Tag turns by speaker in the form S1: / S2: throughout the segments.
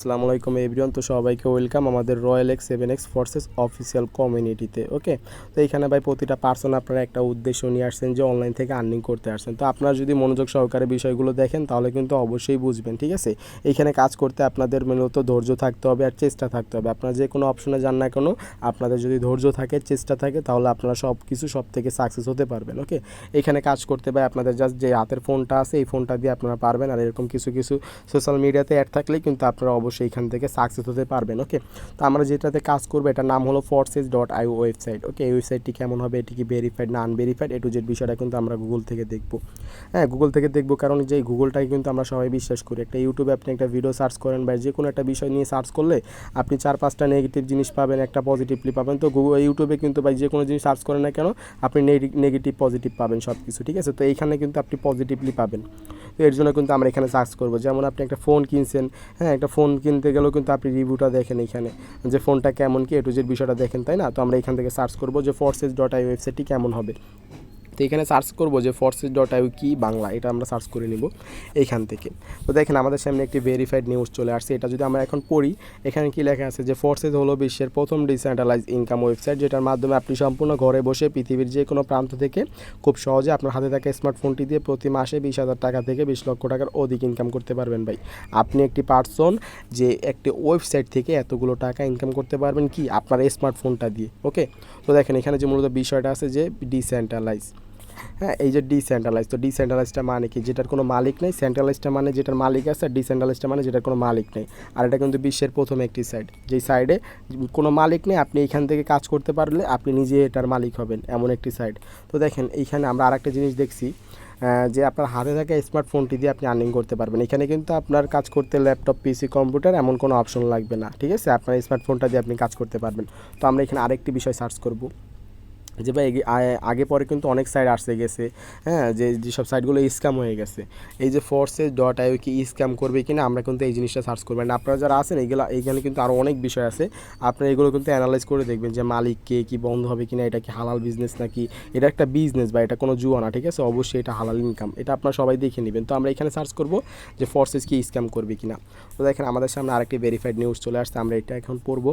S1: আসসালামু আলাইকুম এভরিওয়ান। তো সবাইকে ওয়েলকাম আমাদের royal X seven X forces official কমিউনিটিতে, ওকে? তো এখানে ভাই প্রতিটা পার্সন আপনারা একটা উদ্দেশ্য নিয়ে আসছেন যে অনলাইন থেকে আর্নিং করতে আসছেন। তো আপনারা যদি মনোযোগ সহকারে বিষয়গুলো দেখেন, তাহলে কিন্তু অবশ্যই বুঝবেন, ঠিক আছে? এখানে কাজ করতে আপনাদের মূলত ধৈর্য থাকতে হবে আর চেষ্টা থাকতে হবে। আপনারা যে কোনো অপশনে যান না কেন, আপনাদের যদি ধৈর্য থাকে, চেষ্টা থাকে, তাহলে আপনারা সব কিছু সব থেকে সাকসেস হতে পারবেন, ওকে? এখানে কাজ করতে ভাই আপনাদের জাস্ট যে হাতের ফোনটা আছে, এই ফোনটা দিয়ে আপনারা পারবেন। আর এরকম কিছু কিছু সোশ্যাল মিডিয়াতে অ্যাড থাকলে কিন্তু আপনারা অবশ্যই এখান থেকে সাকসেস হতে পারবেন ওকে তো আমরা যেটাতে কাজ করব, এটার নাম হলো forces dot I website okay এই ওয়েবসাইটটি কেমন হবে, এটি কি ভেরিফাইড না আনভেরিফাইড এ টু জেড বিষয়টা কিন্তু আমরা গুগল থেকে দেখব। হ্যাঁ গুগল থেকে দেখব, কারণ যে গুগলটাকে কিন্তু আমরা সবাই বিশ্বাস করি। একটা ইউটিউবে আপনি একটা ভিডিও সার্চ করেন বা যে কোনো একটা বিষয় নিয়ে সার্চ করলে আপনি চার পাঁচটা নেগেটিভ জিনিস পাবেন, একটা পজিটিভলি পাবেন। তো গুগল ইউটিউবে কিন্তু ভাই যে কোনো জিনিস সার্চ করেন না কেন, আপনি নেগেটিভ পজিটিভ পাবেন সব কিছু ঠিক আছে? তো এইখানে কিন্তু আপনি পজিটিভলি পাবেন। তো এর জন্য কিন্তু আমরা এখানে সার্চ করব। যেমন আপনি একটা ফোন কিনছেন হ্যাঁ একটা ফোন কিনতে গেলেও কিন্তু আপনি রিভিউটা দেখেন এখানে, যে ফোনটা কেমন কি এটু জেড বিষয়টা দেখেন, তাই না? তো আমরা এখান থেকে সার্চ করব যে ফোর্সেস ডট আই ওয়েবসাইটটি কেমন হবে। তো এখানে সার্চ করব যে ফোর্সেস ডট আইউ কি বাংলা, এটা আমরা সার্চ করে নিব এইখান থেকে। তো দেখেন আমাদের সামনে একটি ভেরিফাইড নিউজ চলে আসছে, এটা যদি আমরা এখন পড়ি, এখানে কি লেখা আছে যে ফোর্সেস হলো বিশ্বের প্রথম ডিসেন্ট্রালাইজ ইনকাম ওয়েবসাইট যেটার মাধ্যমে আপনি সম্পূর্ণ ঘরে বসে পৃথিবীর যে কোনো প্রান্ত থেকে খুব সহজে আপনার হাতে থাকা স্মার্টফোনটি দিয়ে প্রতি মাসে বিশ হাজার টাকা থেকে বিশ লক্ষ টাকার অধিক ইনকাম করতে পারবেন ভাই। আপনি একটি পার্সন যে একটি ওয়েবসাইট থেকে এতগুলো টাকা ইনকাম করতে পারবেন কি? আপনার স্মার্টফোনটা দিয়ে ওকে তো দেখেন এখানে যে মূলত বিষয়টা আছে যে ডিসেন্ট্রালাইজ হ্যাঁ এই যে ডিসেন্ট্রালাইজ তো ডিসেন্ট্রালাইজটা মানে কি? যেটার কোনো মালিক নেই সেন্ট্রালাইজটা মানে যেটার মালিক আছে, আর ডিসেন্ট্রালাইজটা মানে যেটার কোনো মালিক নেই। আর এটা কিন্তু বিশ্বের প্রথম একটি সাইড যেই সাইডে কোনো মালিক নেই, আপনি এখান থেকে কাজ করতে পারলে আপনি নিজে এটার মালিক হবেন, এমন একটি সাইড তো দেখেন, এইখানে আমরা আরেকটা জিনিস দেখছি যে আপনার হাতে থাকা স্মার্টফোনটি দিয়ে আপনি আর্নিং করতে পারবেন। এখানে কিন্তু আপনার কাজ করতে ল্যাপটপ পিসি কম্পিউটার এমন কোনো অপশন লাগবে না, ঠিক আছে? আপনার স্মার্টফোনটা দিয়ে আপনি কাজ করতে পারবেন। তো আমরা এখানে আরেকটি বিষয় সার্চ করব। যে ভাই আগে পরে কিন্তু অনেক সাইট আসতে গেছে। হ্যাঁ যে যেসব সাইটগুলো স্ক্যাম হয়ে গেছে। এই যে ফোর্সেস ডট আইও কি স্ক্যাম করবে কিনা, আমরা কিন্তু এই জিনিসটা সার্চ করবেন না আপনারা যারা আছেন এইগুলো এইখানে কিন্তু আরও অনেক বিষয় আছে। আপনারা এগুলো কিন্তু অ্যানালাইজ করে দেখবেন যে মালিক কে কি বন্ধ হবে কিনা, এটা কি হালাল বিজনেস নাকি? এটা একটা বিজনেস বা এটা কোনো জুয়া না, ঠিক আছে? অবশ্যই এটা হালাল ইনকাম এটা আপনারা সবাই দেখে নেবেন। তো আমরা এখানে সার্চ করব যে ফোর্সেস কি স্ক্যাম করবে কিনা। তো দেখেন, আমাদের সামনে আরেকটি ভেরিফাইড নিউজ চলে আসছে। আমরা এটা এখন পড়ব।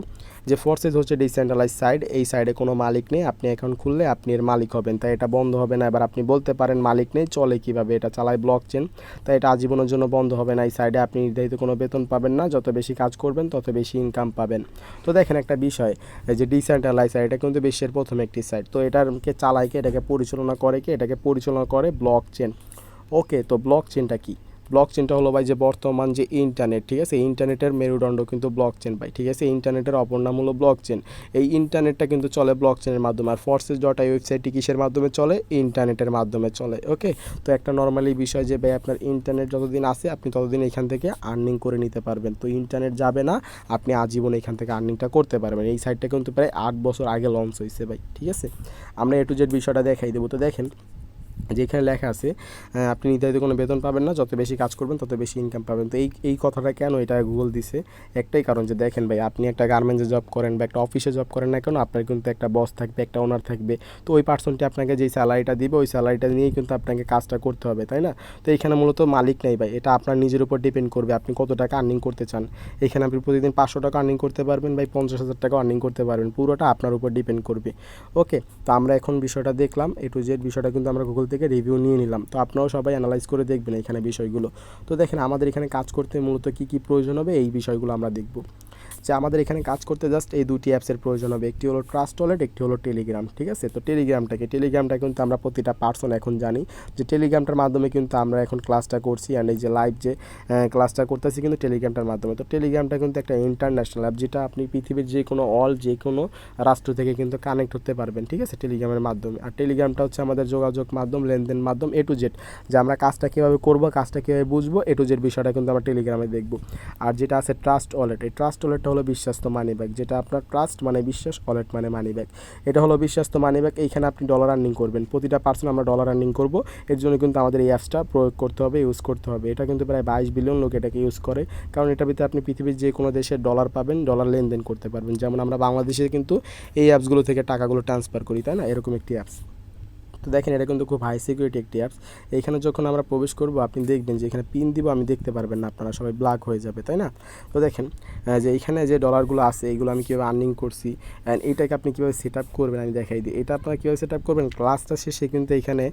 S1: যে ফোর্সেস হচ্ছে ডিসেন্ট্রালাইজ সাইড এই সাইডে কোনো মালিক নেই। আপনি অ্যাকাউন্ট খুললে আপনি এর মালিক হবেন। তাই এটা বন্ধ হবে না। এবার আপনি বলতে পারেন, মালিক নেই, চলে কীভাবে? এটা চালায় ব্লক চেন তাই এটা আজীবনের জন্য বন্ধ হবে না। এই সাইডে আপনি নির্ধারিত কোনো বেতন পাবেন না। যত বেশি কাজ করবেন, তত বেশি ইনকাম পাবেন। তো দেখেন একটা বিষয় যে ডিসেন্ট্রালাইজ সাইড এটা কিন্তু বিশ্বের প্রথম একটি সাইট তো এটাকে চালায় কে? এটাকে পরিচালনা করে কে? এটাকে পরিচালনা করে ব্লক চেন ওকে তো ব্লক চেনটা কি? ব্লক চেনটা হলো ভাই যে বর্তমান যে ইন্টারনেট ঠিক আছে? ইন্টারনেটের মেরুদণ্ড কিন্তু ব্লক চেন ভাই, ঠিক আছে? ইন্টারনেটের অপর নাম হলো ব্লক চেন এই ইন্টারনেটটা কিন্তু চলে ব্লক চেনের মাধ্যমে। আর ফোর্সেস ডট আই ওয়েবসাইটটি কিসের মাধ্যমে চলে ইন্টারনেটের মাধ্যমে চলে ওকে তো একটা নর্মালি বিষয় যে ভাই আপনার ইন্টারনেট যতদিন আসে আপনি ততদিন এখান থেকে আর্নিং করে নিতে পারবেন। তো ইন্টারনেট যাবে না, আপনি আজীবন এখান থেকে আর্নিংটা করতে পারবেন। এই সাইটটা কিন্তু প্রায় আট বছর আগে লঞ্চ হয়েছে ভাই, ঠিক আছে? আমরা এ টু জেড বিষয়টা দেখাই দেবো। তো দেখেন যেখানে লেখা আছে আপনি নির্ধারিত কোনো বেতন পাবেন না, যত বেশি কাজ করবেন, তত বেশি ইনকাম পাবেন। তো এই এই কথাটা কেন এটা গুগল দিছে? একটাই কারণ যে দেখেন ভাই, আপনি একটা গার্মেন্টসে জব করেন বা একটা অফিসে জব করেন না কেন, আপনার কিন্তু একটা বস থাকবে, একটা ওনার থাকবে। তো ওই পার্সনটি আপনাকে যেই স্যালারিটা দিবে, ওই স্যালারিটা নিয়েই কিন্তু আপনাকে কাজটা করতে হবে, তাই না? তো এখানে মূলত মালিক নেই ভাই, এটা আপনার নিজের উপর ডিপেন্ড করবে, আপনি কত টাকা আর্নিং করতে চান। এখানে আপনি প্রতিদিন পাঁচশো টাকা আর্নিং করতে পারবেন ভাই, পঞ্চাশ হাজার টাকা আর্নিং করতে পারবেন, পুরোটা আপনার উপর ডিপেন্ড করবে। ওকে তো আমরা এখন বিষয়টা দেখলাম এ টু জেড বিষয়টা কিন্তু আমরা গুগল থেকে রিভিউ নিয়ে নিলাম। তো আপনারাও সবাই অ্যানালাইজ করে দেখবেন এখানে বিষয়গুলো। তো দেখেন, আমাদের এখানে কাজ করতে মূলত কী কী প্রয়োজন হবে, এই বিষয়গুলো আমরা দেখব। যে আমাদের এখানে কাজ করতে জাস্ট এই দুটি অ্যাপসের প্রয়োজন হবে। একটি হলো ট্রাস্ট ওয়ালেট একটি হলো টেলিগ্রাম ঠিক আছে? তো টেলিগ্রামটাকে টেলিগ্রামটা কিন্তু আমরা প্রতিটা পার্সন এখন জানি। যে টেলিগ্রামটার মাধ্যমে কিন্তু আমরা এখন ক্লাসটা করছি অ্যান্ড এই যে লাইভ যে ক্লাসটা করতেছি কিন্তু টেলিগ্রামটার মাধ্যমে। তো টেলিগ্রামটা কিন্তু একটা ইন্টারন্যাশনাল অ্যাপ যেটা আপনি পৃথিবীর যে কোনো অল যে কোনো রাষ্ট্র থেকে কিন্তু কানেক্ট হতে পারবেন, ঠিক আছে? টেলিগ্রামের মাধ্যমে। আর টেলিগ্রামটা হচ্ছে আমাদের যোগাযোগ মাধ্যম, লেনদেন মাধ্যম এ টু জেড যে আমরা কাজটা কীভাবে করব, কাজটা কীভাবে বুঝব এ টু জেড বিষয়টা কিন্তু আমরা টেলিগ্রামে দেখব। আর যেটা আছে ট্রাস্ট ওয়ালেট এই ট্রাস্ট ওয়ালেটটা হলো বিশ্বাস্ত মানি ব্যাগ যেটা আপনার ট্রাস্ট মানে বিশ্বাস ওয়ালেট মানে মানি ব্যাগ এটা হলো বিশ্বাস্ত মানি ব্যাগ এইখানে আপনি ডলার আর্নিং করবেন। প্রতিটা পার্সন আমরা ডলার আর্নিং করব। এর জন্য কিন্তু আমাদের এই অ্যাপসটা প্রয়োগ করতে হবে ইউজ করতে হবে। এটা কিন্তু প্রায় বাইশ বিলিয়ন লোক এটাকে ইউজ করে। কারণ এটার ভিতরে আপনি পৃথিবীর যে কোনো দেশের ডলার পাবেন ডলার লেনদেন করতে পারবেন। যেমন আমরা বাংলাদেশে কিন্তু এই অ্যাপসগুলো থেকে টাকাগুলো ট্রান্সফার করি, তাই না? এরকম একটি অ্যাপস তো দেখেন এটা কিন্তু খুব হাই সিকিউরিটি একটি অ্যাপস এখানে যখন আমরা প্রবেশ করব, আপনি দেখবেন যে এখানে পিন দিব, আমি দেখতে পারবেন না, আপনারা সবাই ব্ল্যাক হয়ে যাবে, তাই না? তো দেখেন যে এইখানে যে ডলারগুলো আছে এইগুলো আমি কীভাবে আর্নিং করছি অ্যান্ড এইটাকে আপনি কীভাবে সেট আপ করবেন, আমি দেখাই দিই। এটা আপনারা কীভাবে সেট আপ করবেন ক্লাসটা শেষে কিন্তু এখানে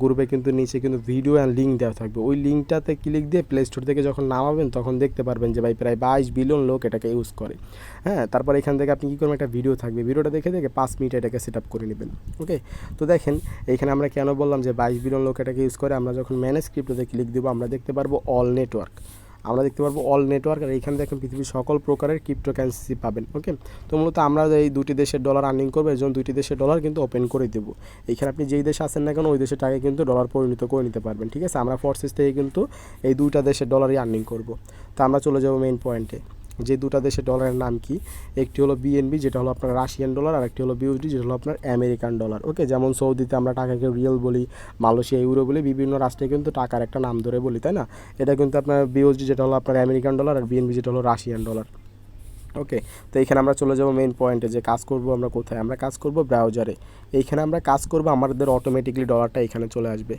S1: গ্রুপে কিন্তু নিচে কিন্তু ভিডিও অ্যান্ড লিঙ্ক দেওয়া থাকবে। ওই লিঙ্কটাতে ক্লিক দিয়ে প্লে স্টোর থেকে যখন নামাবেন, তখন দেখতে পারবেন যে ভাই প্রায় বাইশ বিলিয়ন লোক এটাকে ইউজ করে। হ্যাঁ তারপর এখান থেকে আপনি কী করবেন? একটা ভিডিও থাকবে। ভিডিওটা দেখে দেখে পাঁচ মিনিট এটাকে সেট আপ করে নেবেন। ওকে তো দেখেন এইখানে আমরা কেন বললাম যে বাইশ বিলিয়ন লোক এটাকে ইউজ করে, আমরা যখন ম্যানেজ ক্রিপ্টোতে ক্লিক দেবো, আমরা দেখতে পারব অল নেটওয়ার্ক আমরা দেখতে পারব অল নেটওয়ার্ক আর এইখানে দেখেন পৃথিবীর সকল প্রকারের ক্রিপ্টো কারেন্সি পাবেন ওকে তো মূলত আমরা এই দুটি দেশের ডলার আর্নিং করব, এই জন্য দুইটি দেশের ডলার কিন্তু ওপেন করে দেবো। এখানে আপনি যেই দেশে আসেন না কেন, ওই দেশের টাকায় কিন্তু ডলার পরিণত করে নিতে পারবেন, ঠিক আছে? আমরা ফোর্সেস থেকে কিন্তু এই দুইটা দেশের ডলারই আর্নিং করব। তো আমরা চলে যাব মেইন পয়েন্টে যে দুটা দেশের ডলারের নাম কি? একটি হলো বিএনবি যেটা হলো আপনার রাশিয়ান ডলার আর একটি হলো বিউসডি যেটা হলো আপনার আমেরিকান ডলার ওকে যেমন সৌদিতে আমরা টাকাকে রিয়েল বলি, মালয়েশিয়া, ইউরো বলি, বিভিন্ন রাষ্ট্রে কিন্তু টাকার একটা নাম ধরে বলি, তাই না? এটা কিন্তু আপনার বিউসডি যেটা হলো আপনার আমেরিকান ডলার আর বিএনবি যেটা হলো রাশিয়ান ডলার ওকে তো এইখানে আমরা চলে যাব মেইন পয়েন্টে যে কাজ করব আমরা কোথায়? আমরা কাজ করব ব্রাউজারে এইখানে আমরা কাজ করব, আমাদের অটোমেটিকলি ডলারটা এখানে চলে আসবে।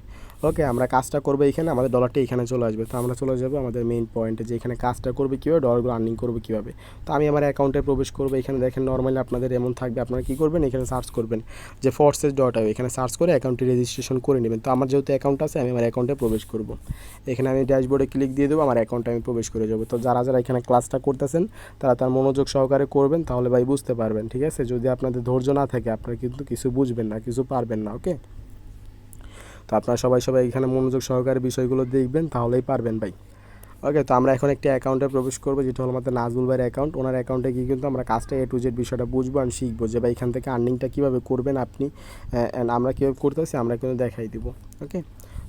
S1: ওকে, আমরা কাজটা করব এখানে, আমাদের ডলারটা এখানে চলে আসবে। তো আমরা চলে যাব আমাদের মেইন পয়েন্টে যে এখানে কাজটা করবে কীভাবে ডলারগুলো আর্নিং করবে কীভাবে। তো আমি আমার অ্যাকাউন্টে প্রবেশ করব, এখানে দেখেন নর্মালি আপনাদের এমন থাকবে, আপনারা কী করবেন? এখানে সার্চ করবেন, যে ফোর্সেস ডট এখানে সার্চ করে অ্যাকাউন্টটি রেজিস্ট্রেশন করে নেবেন। তো আমার যেহেতু অ্যাকাউন্ট আছে, আমি আমার অ্যাকাউন্টে প্রবেশ করব। এখানে আমি ড্যাশবোর্ডে ক্লিক দিয়ে দেবো, আমার অ্যাকাউন্টে আমি প্রবেশ করে যাব। তো যারা যারা এখানে ক্লাসটা করতেছেন, তারা তার মনোযোগ সহকারে করবেন, তাহলে ভাই বুঝতে পারবেন, ঠিক আছে? যদি আপনাদের ধৈর্য না থাকে, আপনারা কিন্তু কিছু বুঝবেন না, কিছু পারবেন না ওকে তো আপনারা সবাই সবাই এখানে মনোযোগ সহকারে বিষয়গুলো দেখবেন, তাহলেই পারবেন ভাই। ওকে তো আমরা এখন একটি অ্যাকাউন্টে প্রবেশ করব, যেটা হলো আমাদের নাজবুল ভাইয়ের অ্যাকাউন্ট ওনার অ্যাকাউন্টে গিয়ে কিন্তু আমরা কাজটা এ টু জেড বিষয়টা বুঝব আর শিখব যে ভাই এখান থেকে আর্নিংটা কীভাবে করবেন আপনি অ্যান্ড আমরা কীভাবে করতেছি আমরা কিন্তু দেখাই দিব। ওকে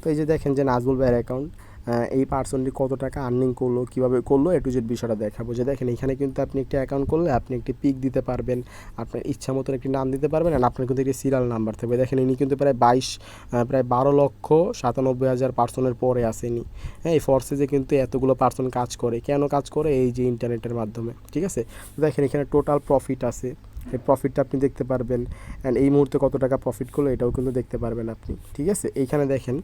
S1: তো এই যে দেখেন যে নাজবুল ভাইয়ের অ্যাকাউন্ট এই পার্সনটি কত টাকা আর্নিং করল, কীভাবে করল এ টু জেড বিষয়টা দেখাবো। যে দেখেন, এখানে কিন্তু আপনি একটি অ্যাকাউন্ট করলে আপনি একটি পিক দিতে পারবেন, আপনার ইচ্ছা মতন একটি নাম দিতে পারবেন আর আপনার কিন্তু একটি সিরিয়াল নাম্বার থাকবে। দেখেন, ইনি কিন্তু প্রায় বাইশ প্রায় বারো লক্ষ সাতানব্বই হাজার পার্সনের পরে আসেনি হ্যাঁ এই ফোর্সেসে কিন্তু এতগুলো পার্সন কাজ করে, কেন কাজ করে? এই যে ইন্টারনেটের মাধ্যমে, ঠিক আছে? দেখেন, এখানে টোটাল প্রফিট আছে। এই প্রফিটটা আপনি দেখতে পারবেন অ্যান্ড এই মুহূর্তে কত টাকা প্রফিট করল, এটাও কিন্তু দেখতে পারবেন আপনি, ঠিক আছে? এইখানে দেখেন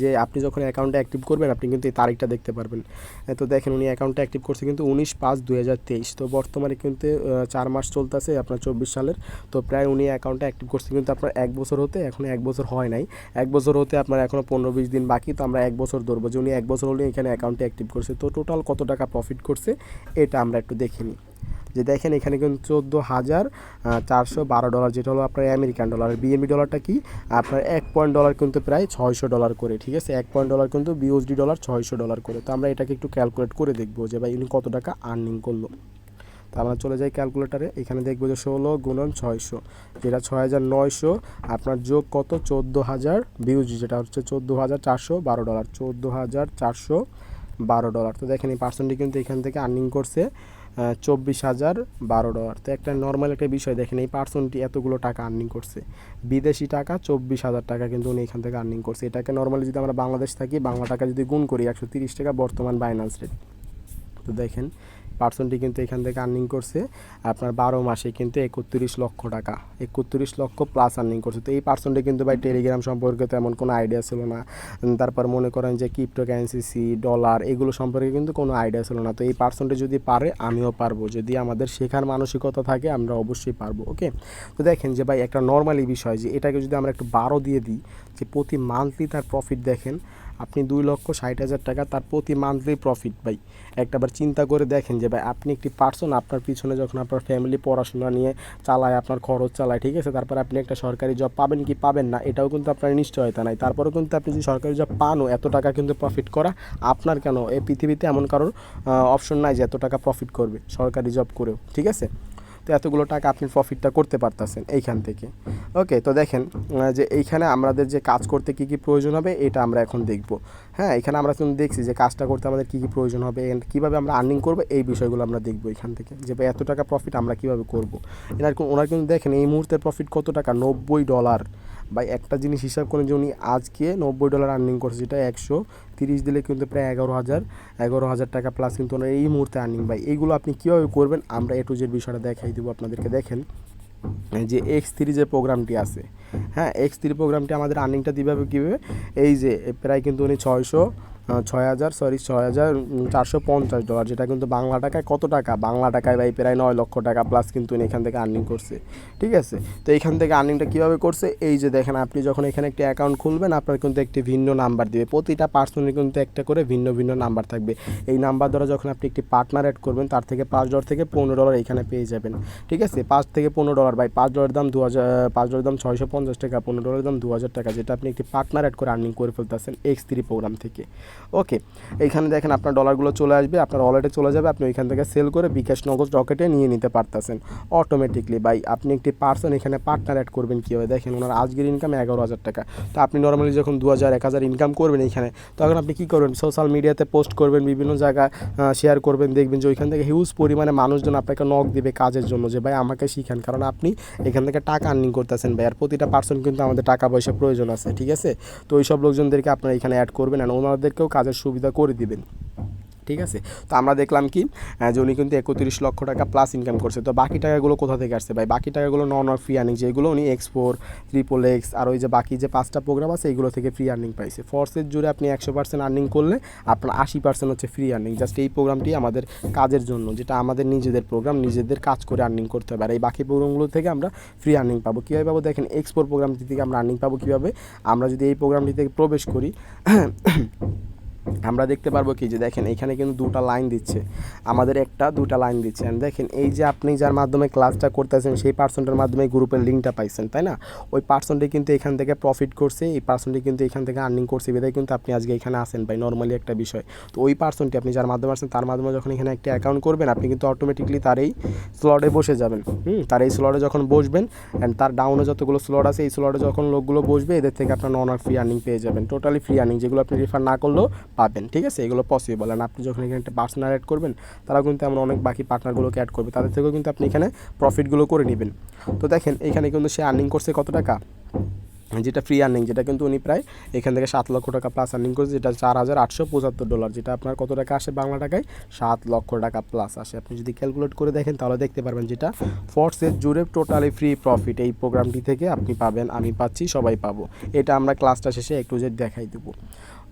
S1: যে আপনি যখন অ্যাকাউন্টটা অ্যাক্টিভ করবেন, আপনি কিন্তু এই তারিখটা দেখতে পারবেন। তো দেখেন উনি অ্যাকাউন্টটা অ্যাক্টিভ করছে কিন্তু উনিশ পাঁচ দুই তো বর্তমানে কিন্তু চার মাস চলতেছে আপনার চব্বিশ সালের। তো প্রায় উনি অ্যাকাউন্টটা অ্যাক্টিভ করছে কিন্তু আপনার এক বছর হতে এখনও এক বছর হয় নাই। এক বছর হতে আপনার এখনও পনেরো বিশ দিন বাকি, তো আমরা এক বছর ধরবো যে উনি এক বছর হলে এখানে অ্যাকাউন্টে অ্যাক্টিভ করছে। তো টোটাল কত টাকা প্রফিট করছে, এটা আমরা একটু দেখে নিই। যে দেখেন এখানে কিন্তু চোদ্দ হাজার চারশো বারো ডলার, যেটা হলো আপনার আমেরিকান ডলার। বিএমবি ডলারটা কি? আপনার এক পয়েন্ট ডলার কিন্তু প্রায় ছয়শো ডলার করে, ঠিক আছে? এক পয়েন্ট ডলার কিন্তু বিউএসডি ডলার ছয়শো ডলার করে। তো আমরা এটাকে একটু ক্যালকুলেট করে দেখব যে ভাই ইনি কত টাকা আর্নিং করল। তো আমরা চলে যাই ক্যালকুলেটারে এখানে দেখব যে ষোলো গুণন ছয়শো, যেটা ছয় হাজার নয়শো, আপনার যোগ কত? চোদ্দ হাজার বিউজি যেটা হচ্ছে চোদ্দ হাজার চারশো বারো ডলার, চোদ্দ হাজার চারশো বারো ডলার। তো দেখেন এই পার্সেন্টটি কিন্তু এখান থেকে আর্নিং করছে। চব্বিশ হাজার বারো ডলার। তো একটা নর্মাল একটা বিষয় দেখেন, এই পার্সনটি এতগুলো টাকা আর্নিং করছে। বিদেশি টাকা চব্বিশ হাজার টাকা কিন্তু উনি এখান থেকে আর্নিং করছে। এটাকে নর্মালি যদি আমরা বাংলাদেশ থাকি, বাংলা টাকা যদি গুণ করি একশো তিরিশ টাকা বর্তমান বাইন্যান্স রেট তো দেখেন পার্সনটি কিন্তু এখান থেকে আর্নিং করছে। আপনার বারো মাসে কিন্তু একত্রিশ লক্ষ টাকা। একত্রিশ লক্ষ প্লাস আর্নিং করছে। তো এই পার্সনটি কিন্তু ভাই টেলিগ্রাম সম্পর্কে তো তেমন কোনো আইডিয়া ছিল না। তারপর মনে করেন যে ক্রিপ্টো কারেন্সি ডলার এগুলো সম্পর্কে কিন্তু কোনো আইডিয়া ছিল না। তো এই পার্সনটি যদি পারে, আমিও পারব। যদি আমাদের শেখার মানসিকতা থাকে, আমরা অবশ্যই পারব ওকে তো দেখেন যে ভাই, একটা নর্মালি বিষয় যে এটাকে যদি আমরা একটু বারো দিয়ে দিই, যে প্রতি মান্থলি তার প্রফিট দেখেন আপনি দুই লক্ষ ষাট হাজার টাকা তার প্রতি মান্থলি প্রফিট ভাই। একটাবার চিন্তা করে দেখেন যে ভাই, আপনি একটি পার্সন আপনার পিছনে যখন আপনার ফ্যামিলি পড়াশোনা নিয়ে চালায়, আপনার খরচ চালায়, ঠিক আছে? তারপর আপনি একটা সরকারি জব পাবেন কি পাবেন না, এটাও কিন্তু আপনার নিশ্চয়তা নাই। তারপরেও কিন্তু আপনি যদি সরকারি জব পানও এত টাকা কিন্তু প্রফিট করা, আপনার কেন? এই পৃথিবীতে এমন কারোর অপশন নাই যে এত টাকা প্রফিট করবে সরকারি জব করেও, ঠিক আছে? তো এতগুলো টাকা আপনি প্রফিটটা করতে পারতেছেন এইখান থেকে। ওকে তো দেখেন যে এইখানে আমাদের যে কাজ করতে কী কী প্রয়োজন হবে, এটা আমরা এখন দেখব। হ্যাঁ এখানে আমরা কিন্তু দেখছি যে কাজটা করতে আমাদের কী কী প্রয়োজন হবে অ্যান্ড কীভাবে আমরা আর্নিং করব, এই বিষয়গুলো আমরা দেখব এখান থেকে। যে ভাই, এত টাকা প্রফিট আমরা কীভাবে করব? এনার ওনার কিন্তু দেখেন এই মুহূর্তে প্রফিট কত টাকা? নব্বই ডলার ভাই, একটা জিনিস হিসাব করেন যে উনি আজকে নব্বই ডলার আর্নিং করছে, যেটা একশো তিরিশ দিলে কিন্তু প্রায় এগারো হাজার এগারো হাজার টাকা প্লাস কিন্তু ওনার এই মুহূর্তে আর্নিং ভাই। এইগুলো আপনি কীভাবে করবেন? আমরা এ টু জেড বিষয়টা দেখাই দেবো, আপনাদেরকে দেখেন। যে এক্স থ্রি যে প্রোগ্রামটি আছে হ্যাঁ এক্স থ্রি প্রোগ্রামটি আমাদের আর্নিংটা দিবে কীভাবে? এই যে প্রায় কিন্তু উনি ছয়শো ছয় হাজার সরি ছয় হাজার চারশো পঞ্চাশ ডলার যেটা কিন্তু বাংলা টাকায় কত টাকা? বাংলা টাকায় ভাই প্রায় নয় লক্ষ টাকা প্লাস কিন্তু এখান থেকে আর্নিং করছে। ঠিক আছে? তো এইখান থেকে আর্নিংটা কীভাবে করছে? এই যে দেখেন, আপনি যখন এখানে একটি অ্যাকাউন্ট খুলবেন, আপনার কিন্তু একটি ভিন্ন নাম্বার দিবে। প্রতিটা পার্সনের কিন্তু একটা করে ভিন্ন ভিন্ন নাম্বার থাকবে। এই নাম্বার দ্বারা যখন আপনি একটি পার্টনার অ্যাড করবেন, তার থেকে পাঁচ ডলার থেকে পনেরো ডলার এখানে পেয়ে যাবেন। ঠিক আছে? পাঁচ থেকে পনেরো ডলার বাই পাঁচ ডলারের দাম দু হাজার পাঁচ ডলারের দাম ছয়শো পঞ্চাশ টাকা, পনেরো ডলার দাম দু হাজার টাকা, যেটা আপনি একটি পার্টনার অ্যাড করে আর্নিং করে ফেলতেছেন এক্স থ্রি প্রোগ্রাম থেকে। ওকে, এইখানে দেখেন আপনার ডলারগুলো চলে আসবে, আপনার ওয়ালেটে চলে যাবে, আপনি ওইখান থেকে সেল করে বিকাশ নগদ রকেটে নিয়ে নিতে পারতেছেন অটোমেটিকলি বাই আপনি একটি পার্সন এখানে পার্টনার অ্যাড করবেন কীভাবে? দেখেন ওনার আজকের ইনকাম এগারো হাজার টাকা। তো আপনি নর্মালি যখন দু হাজার, এক হাজার ইনকাম করবেন এইখানে, তখন আপনি কী করবেন? সোশ্যাল মিডিয়াতে পোস্ট করবেন, বিভিন্ন জায়গায় শেয়ার করবেন, দেখবেন যে ওইখান থেকে হিউজ পরিমাণে মানুষজন আপনাকে নক দিবে কাজের জন্য যে, ভাই, আমাকে শিখান। কারণ আপনি এখান থেকে টাকা আর্নিং করতেছেন, ভাই, আর প্রতিটা পার্সন কিন্তু আমাদের টাকা পয়সা প্রয়োজন আছে, ঠিক আছে? তো ওই সব লোকজনদেরকে আপনারা এখানে অ্যাড করবেন আর ওনাদেরকেও কাজের সুবিধা করে দিবেন। ঠিক আছে? তো আমরা দেখলাম কি যে উনি কিন্তু একত্রিশ লক্ষ টাকা প্লাস ইনকাম করছে। তো বাকি টাকাগুলো কোথা থেকে আসছে ভাই? বাকি টাকাগুলো নন অফ ফ্রি আর্নিং যেগুলো উনি এক্সপোর ট্রিপল এক্স আর ওই যে বাকি যে পাঁচটা প্রোগ্রাম আছে এইগুলো থেকে ফ্রি আর্নিং পাইছে। ফোর্সের জুড়ে আপনি একশো পার্সেন্ট আর্নিং করলে আপনার আশি পার্সেন্ট হচ্ছে ফ্রি আর্নিং জাস্ট এই প্রোগ্রামটি আমাদের কাজের জন্য, যেটা আমাদের নিজেদের প্রোগ্রাম নিজেদের কাজ করে আর্নিং করতে হবে। আর এই বাকি প্রোগ্রামগুলো থেকে আমরা ফ্রি আর্নিং পাবো। কীভাবে পাবো? দেখেন এক্সপোর প্রোগ্রামটি থেকে আমরা আর্নিং পাবো কীভাবে? আমরা যদি এই প্রোগ্রামটি থেকে প্রবেশ করি আমরা দেখতে পারব কি যে দেখেন, এখানে কিন্তু দুটা লাইন দিচ্ছে। আমাদের একটা, দুটা লাইন দিচ্ছে। And দেখেন, এই যে আপনি যার মাধ্যমে ক্লাসটা করতেছেন, সেই পার্সনটার মাধ্যমে গ্রুপের লিঙ্কটা পাইছেন, তাই না? ওই পার্সনটি কিন্তু এখান থেকে প্রফিট করছে, এই পার্সনটি কিন্তু এখান থেকে আর্নিং করছে। বিধায় কিন্তু আপনি আজকে এখানে আসেন ভাই নর্মালি একটা বিষয়। তো ওই পার্সনটি আপনি যার মাধ্যমে আসেন তার মাধ্যমে যখন এখানে একটা অ্যাকাউন্ট করবেন, আপনি কিন্তু অটোমেটিকলি তার এই স্লটে বসে যাবেন। হুম, তার এই স্লটে যখন বসবেন অ্যান্ড তার ডাউনে যতগুলো স্লট আছে, এই স্লটে যখন লোকগুলো বসবে, এদের থেকে আপনার নন ফ্রি আর্নিং পেয়ে যাবেন। টোটালি ফ্রি আর্নিং যেগুলো আপনি রেফার না করলেও পাবেন, ঠিক আছে? এগুলো পসিবল অ্যান্ড আপনি যখন এখানে একটা পার্সোনাল অ্যাড করবেন তারা কিন্তু এমন অনেক বাকি পার্টনারগুলোকে অ্যাড করবে। তাদের থেকেও কিন্তু আপনি এখানে প্রফিটগুলো করে নেবেন। তো দেখেন, এখানে কিন্তু সে আর্নিং করছে কত টাকা? যেটা ফ্রি আর্নিং যেটা কিন্তু উনি প্রায় এখান থেকে সাত লক্ষ টাকা প্লাস আর্নিং করছে, যেটা চার হাজার আটশো পঁচাত্তর ডলার যেটা আপনার কত টাকা আসে বাংলা টাকায়? সাত লক্ষ টাকা প্লাস আসে। আপনি যদি ক্যালকুলেট করে দেখেন, তাহলে দেখতে পারবেন যেটা ফোর্সের জুড়ে টোটালি ফ্রি প্রফিট এই প্রোগ্রামটি থেকে আপনি পাবেন, আমি পাচ্ছি, সবাই পাবো। এটা আমরা ক্লাসটা শেষে একটু যে দেখাই দেবো।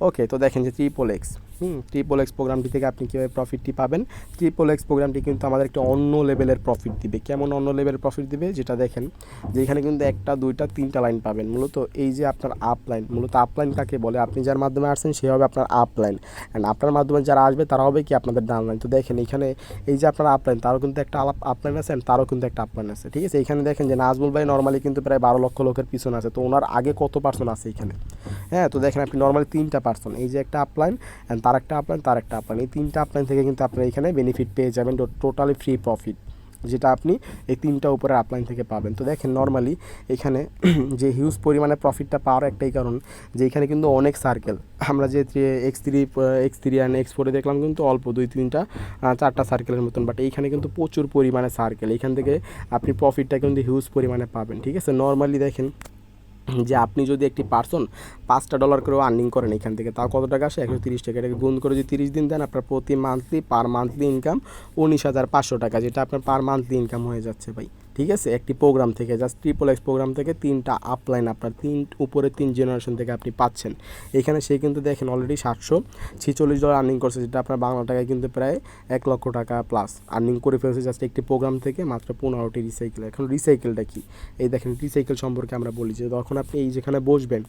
S1: ওকে তো দেখেন যে triple X hmm triple X প্রোগ্রামটি থেকে আপনি কীভাবে প্রফিটটি পাবেন? ট্রিপল এক্স প্রোগ্রামটি কিন্তু আমাদের একটা অন্য লেভেলের প্রফিট দিবে। কেমন অন্য লেভেলের প্রফিট দিবে? যেটা দেখেন, যে এখানে কিন্তু একটা, দুইটা, তিনটা লাইন পাবেন। মূলত এই যে আপনার আপ লাইন মূলত আপ লাইন কাকে বলে? আপনি যার মাধ্যমে আসছেন, সে হবে আপনার আপ লাইন অ্যান্ড আপনার মাধ্যমে যারা আসবে, তারা হবে কি আপনাদের ডাউন লাইন তো দেখেন এখানে এই যে আপনার আপ লাইন তারও কিন্তু একটা আপ লাইন আছে তারও কিন্তু একটা আপ লাইন আছে, ঠিক আছে? এখানে দেখেন যে নাজমুল ভাই নর্মালি কিন্তু প্রায় বারো লক্ষ লোকের পিছনে আছে। তো ওনার আগে কত পার্সন আছে এখানে? হ্যাঁ তো দেখেন আপনি নর্মালি তিনটা পার্সন এই যে একটা আপলাইন অ্যান্ড তার একটা আপলাইন তার একটা আপলাইন এই তিনটা আপলাইন থেকে কিন্তু আপনারা এখানে বেনিফিট পেয়ে যাবেন টোটালি ফ্রি প্রফিট যেটা আপনি এই তিনটা উপরে আপলাইন থেকে পাবেন। তো দেখেন নর্মালি এখানে যে হিউজ পরিমাণে প্রফিটটা পাওয়ার একটাই কারণ যে এখানে কিন্তু অনেক সার্কেল আমরা যে X three X three and X ফোরে দেখলাম কিন্তু অল্প দুই, তিনটা চারটা সার্কেলের মতন। বাট এইখানে কিন্তু প্রচুর পরিমাণে সার্কেল এখান থেকে আপনি প্রফিটটা কিন্তু হিউজ পরিমাণে পাবেন, ঠিক আছে? নর্মালি দেখেন যে আপনি যদি একটি পার্সন পাঁচটা ডলার করেও আর্নিং করেন এখান থেকে, তাও কত টাকা? আসে একশো তিরিশ টাকা। এটাকে গুণ করে যদি তিরিশ দিন দেন, আপনার প্রতি মান্থলি পার মান্থলি ইনকাম উনিশ হাজার পাঁচশো টাকা, যেটা আপনার পার মান্থলি ইনকাম হয়ে যাচ্ছে ভাই। ঠিক আছে? একটি প্রোগ্রাম থেকে জাস্ট ট্রিপল এক্স প্রোগ্রাম থেকে তিনটা আপলাইন আপনার তিন উপরে তিন জেনারেশন থেকে আপনি পাচ্ছেন। এখানে সে কিন্তু দেখেন অলরেডি সাতশো ছিচল্লিশ ডলার আর্নিং করছে, যেটা আপনার বাংলা টাকায় কিন্তু প্রায় এক লক্ষ টাকা প্লাস আর্নিং করে ফেলছে জাস্ট একটি প্রোগ্রাম থেকে, মাত্র পনেরোটি রিসাইকেল এখন রিসাইকেলটা কি? এই দেখেন রিসাইকেল সম্পর্কে আমরা বলি যে তখন আপনি এই যেখানে বসবেন,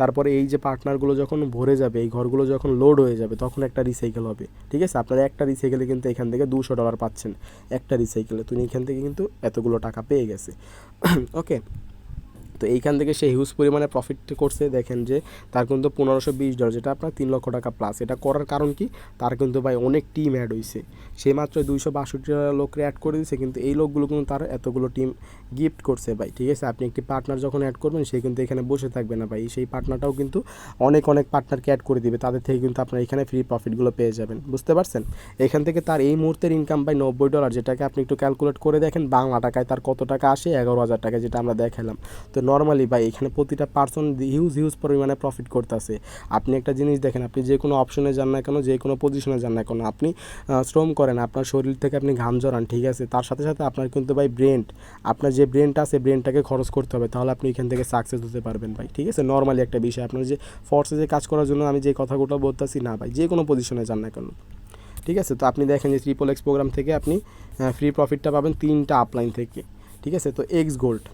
S1: তারপরে এই যে পার্টনারগুলো যখন ভরে যাবে, এই ঘরগুলো যখন লোড হয়ে যাবে, তখন একটা রিসাইকেল হবে। ঠিক আছে? আপনারা একটা রিসাইকেলে কিন্তু এখান থেকে দুশো ডলার পাচ্ছেন, একটা রিসাইকেলে তুমি এখান থেকে কিন্তু এতগুলো টাকা পেয়ে গেছে। ওকে তো এইখান থেকে সে হিউজ পরিমাণে প্রফিট করছে। দেখেন যে, তার কিন্তু পনেরোশো বিশ ডলার যেটা আপনার তিন লক্ষ টাকা প্লাস এটা করার কারণ কি? তার কিন্তু ভাই অনেক টিম অ্যাড হয়েছে সে মাত্র দুইশো বাষট্টি লোককে অ্যাড করে দিয়েছে কিন্তু এই লোকগুলো কিন্তু তার এতগুলো টিম গিফট করছে ভাই, ঠিক আছে? আপনি একটি পার্টনার যখন অ্যাড করবেন, সে কিন্তু এখানে বসে থাকবে না ভাই। সেই পার্টনারটাও কিন্তু অনেক অনেক পার্টনারকে অ্যাড করে দিবে। তাদের থেকে কিন্তু আপনার এখানে ফ্রি প্রফিটগুলো পেয়ে যাবেন। বুঝতে পারছেন? এখান থেকে তার এই মুহূর্তের ইনকাম ভাই নব্বই ডলার যেটাকে আপনি একটু ক্যালকুলেট করে দেখেন, বাংলা টাকায় তার কত টাকা আসে? এগারো হাজার টাকা, যেটা আমরা দেখালাম। তো নর্মালি ভাই, এখানে প্রতিটা পার্সন হিউজ হিউজ পরিমাণে প্রফিট করতেছে। আপনি একটা জিনিস দেখেন, আপনি যে কোনো অপশনে যান না কেন, যে কোনো পজিশনে যান না কেন, আপনি শ্রম করেন, আপনার শরীর থেকে আপনি ঘাম জড়ান ঠিক আছে? তার সাথে সাথে আপনার কিন্তু ভাই ব্রেন আপনার যে ব্রেনটা আছে ব্রেনটাকে খরচ করতে হবে, তাহলে আপনি এখান থেকে সাকসেস হতে পারবেন ভাই, ঠিক আছে? নর্মালি একটা বিষয়, আপনার যে ফোর্সে যে কাজ করার জন্য আমি যে কথাগুলো বলতেছি, না ভাই, যে কোনো পজিশনে যান না কেন। ঠিক আছে? তো আপনি দেখেন যে ট্রিপল এক্স প্রোগ্রাম থেকে আপনি ফ্রি প্রফিটটা পাবেন তিনটা আপলাইন থেকে, ঠিক আছে? তো এক্স গোল্ড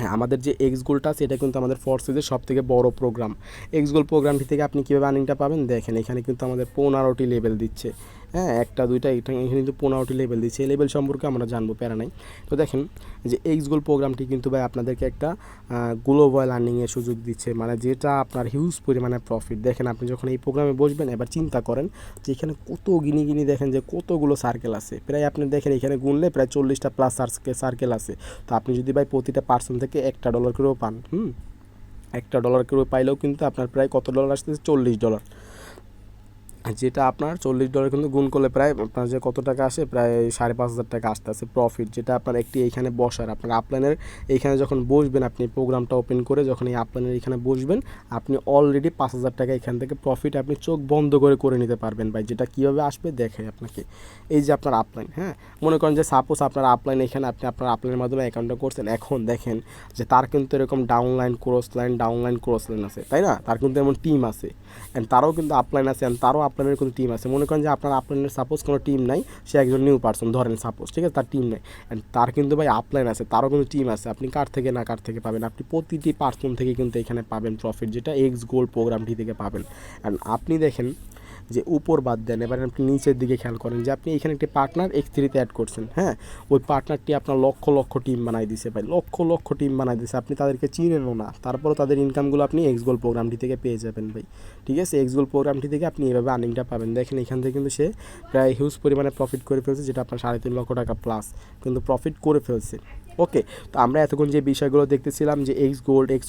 S1: হ্যাঁ আমাদের যে এক্স গোলটা আছে, এটা কিন্তু আমাদের ফোর্সেজের সব থেকে বড় প্রোগ্রাম এক্স গোল প্রোগ্রামটি থেকে আপনি কীভাবে আর্নিংটা পাবেন? দেখেন, এখানে কিন্তু আমাদের পনেরোটি লেভেল দিচ্ছে। হ্যাঁ একটা, দুইটা এখানে কিন্তু পনেরোটি লেভেল দিচ্ছে এই লেভেল সম্পর্কে আমরা জানব প্যারা নাই। তো দেখেন, যে এক্স গোল প্রোগ্রামটি কিন্তু ভাই আপনাদেরকে একটা গ্লোবাল আর্নিংয়ের সুযোগ দিচ্ছে। মানে যেটা আপনার হিউজ পরিমাণে প্রফিট দেখেন, আপনি যখন এই প্রোগ্রামে বসবেন, এবার চিন্তা করেন যে এখানে কত গিনি গিনি দেখেন যে কতগুলো সার্কেল আছে। প্রায় আপনি দেখেন, এখানে গুনলে প্রায় চল্লিশটা প্লাস সার্কেল আছে। তো আপনি যদি ভাই প্রতিটা পার্সন থেকে একটা ডলার করেও পান, হুম? একটা ডলার করে পাইলেও কিন্তু আপনার প্রায় কত ডলার আসতেছে? চল্লিশ ডলার যেটা আপনার চল্লিশ ডলার কিন্তু গুণ করলে প্রায় আপনার যে কত টাকা আসে, প্রায় সাড়ে পাঁচ হাজার টাকা আসতে আছে প্রফিট যেটা আপনার একটি এইখানে বসার। আপনার আপলাইনের এইখানে যখন বসবেন, আপনি প্রোগ্রামটা ওপেন করে যখন এই আপলাইনের এখানে বসবেন, আপনি অলরেডি পাঁচ হাজার টাকা এখান থেকে প্রফিট আপনি চোখ বন্ধ করে করে নিতে পারবেন ভাই। যেটা কীভাবে আসবে দেখে আপনাকে। এই যে আপনার আপলাইন হ্যাঁ? মনে করেন যে সাপোজ আপনার আপলাইন এখানে আপনি আপনার আপলাইনের মাধ্যমে অ্যাকাউন্টটা করছেন, এখন দেখেন যে তার কিন্তু এরকম downline cross line downline cross line আছে, তাই না? তার কিন্তু এমন টিম আছে অ্যান্ড তারও কিন্তু আপলাইন আছে অ্যান্ড তারও আপলাইনের কোনো টিম আছে। মনে করেন যে আপনার আপনার সাপোজ কোনো টিম নাই, সে একজন নিউ পার্সন ধরেন সাপোজ ঠিক আছে? তার টিম নেই। অ্যান্ড তার কিন্তু ভাই আপলাইন আছে, তারও কিন্তু টিম আছে। আপনি কার থেকে না কার থেকে পাবেন? আপনি প্রতিটি পার্সন থেকে কিন্তু এখানে পাবেন প্রফিট যেটা এক্স গোল্ড প্রোগ্রামটি থেকে পাবেন। অ্যান্ড আপনি দেখেন যে উপর বাদ দেন, এবার আপনি নিচের দিকে খেয়াল করেন যে আপনি এখানে একটি পার্টনার এক্স থ্রিতে অ্যাড করছেন হ্যাঁ? ওই পার্টনারটি আপনার লক্ষ লক্ষ টিম বানাই দিছে ভাই, লক্ষ লক্ষ টিম বানাই দিছে। আপনি তাদেরকে চিনেনও না। তারপরও তাদের ইনকামগুলো আপনি এক্স গোল প্রোগ্রামটি থেকে পেয়ে যাবেন ভাই। ঠিক আছে? এক্স গোল প্রোগ্রামটি থেকে আপনি এভাবে আর্নিংটা পাবেন। দেখেন, এখান থেকে কিন্তু সে প্রায় হিউজ পরিমাণে প্রফিট করে ফেলছে, যেটা আপনার সাড়ে তিন লক্ষ টাকা প্লাস কিন্তু প্রফিট করে ফেলছে। ওকে তো আমরা এতক্ষণ যে বিষয়গুলো দেখতেছিলাম যে X gold X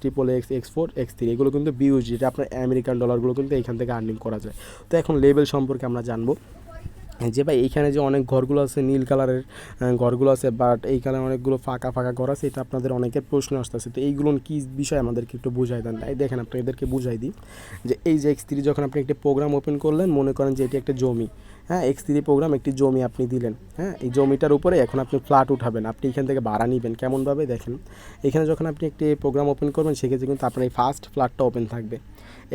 S1: triple X X four X three এগুলো কিন্তু বিউজ যেটা আপনার আমেরিকান ডলারগুলো কিন্তু এখান থেকে আর্নিং করা যায়। তো এখন লেভেল সম্পর্কে আমরা জানব। যে ভাই, এইখানে যে অনেক ঘরগুলো আছে, নীল কালারের ঘরগুলো আছে বাট এই এইখানে অনেকগুলো ফাঁকা ফাঁকা ঘর আছে, এটা আপনাদের অনেকের প্রশ্ন আসতেছে। তো এইগুলো কী বিষয় আমাদেরকে একটু বুঝাই দেন। এই দেখেন আপনি এদেরকে বুঝাই দিই। যে এই যে এক্স থ্রি যখন আপনি একটি প্রোগ্রাম ওপেন করলেন, মনে করেন যে এটি একটা জমি। হ্যাঁ এক্স থ্রি প্রোগ্রাম একটি জমি আপনি দিলেন হ্যাঁ এই জমিটার উপরে এখন আপনি ফ্ল্যাট উঠাবেন, আপনি এখান থেকে ভাড়া নেবেন কেমনভাবে দেখেন? এখানে যখন আপনি একটি প্রোগ্রাম ওপেন করবেন, সেক্ষেত্রে কিন্তু আপনার এই ফার্স্ট ফ্ল্যাটটা ওপেন থাকবে।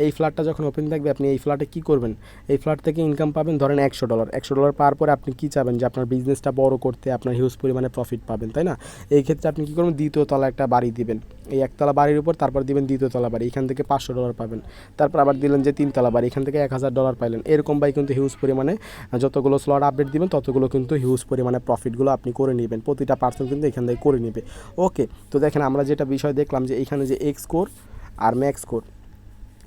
S1: এই ফ্ল্যাটটা যখন ওপেন থাকবে, আপনি এই ফ্ল্যাটে কী করবেন? এই ফ্ল্যাট থেকে ইনকাম পাবেন ধরেন একশো ডলার একশো ডলার পাওয়ার পরে আপনি কী চাবেন? যে আপনার বিজনেসটা বড় করতে আপনার হিউজ পরিমাণে প্রফিট পাবেন, তাই না? এই ক্ষেত্রে আপনি কী করবেন? দ্বিতীয় তলা একটা বাড়ি দিবেন। এই একতলা বাড়ির উপর, তারপর দিবেন দ্বিতীয় তলা বাড়ি। এখান থেকে পাঁচশো ডলার পাবেন। তারপর আবার দিলেন যে তিনতলা বাড়ি। এখান থেকে এক হাজার ডলার পাইলেন। এরকম বাই কিন্তু হিউজ পরিমাণে যতগুলো স্লট আপডেট দিবেন, ততগুলো কিন্তু হিউজ পরিমাণে প্রফিটগুলো আপনি করে নেবেন। প্রতিটা পার্সেন্ট কিন্তু এখান থেকে করে নেবে। ওকে তো দেখেন আমরা যেটা বিষয় দেখলাম যে এখানে যে এক্স কোর আর ম্যাক্স কোর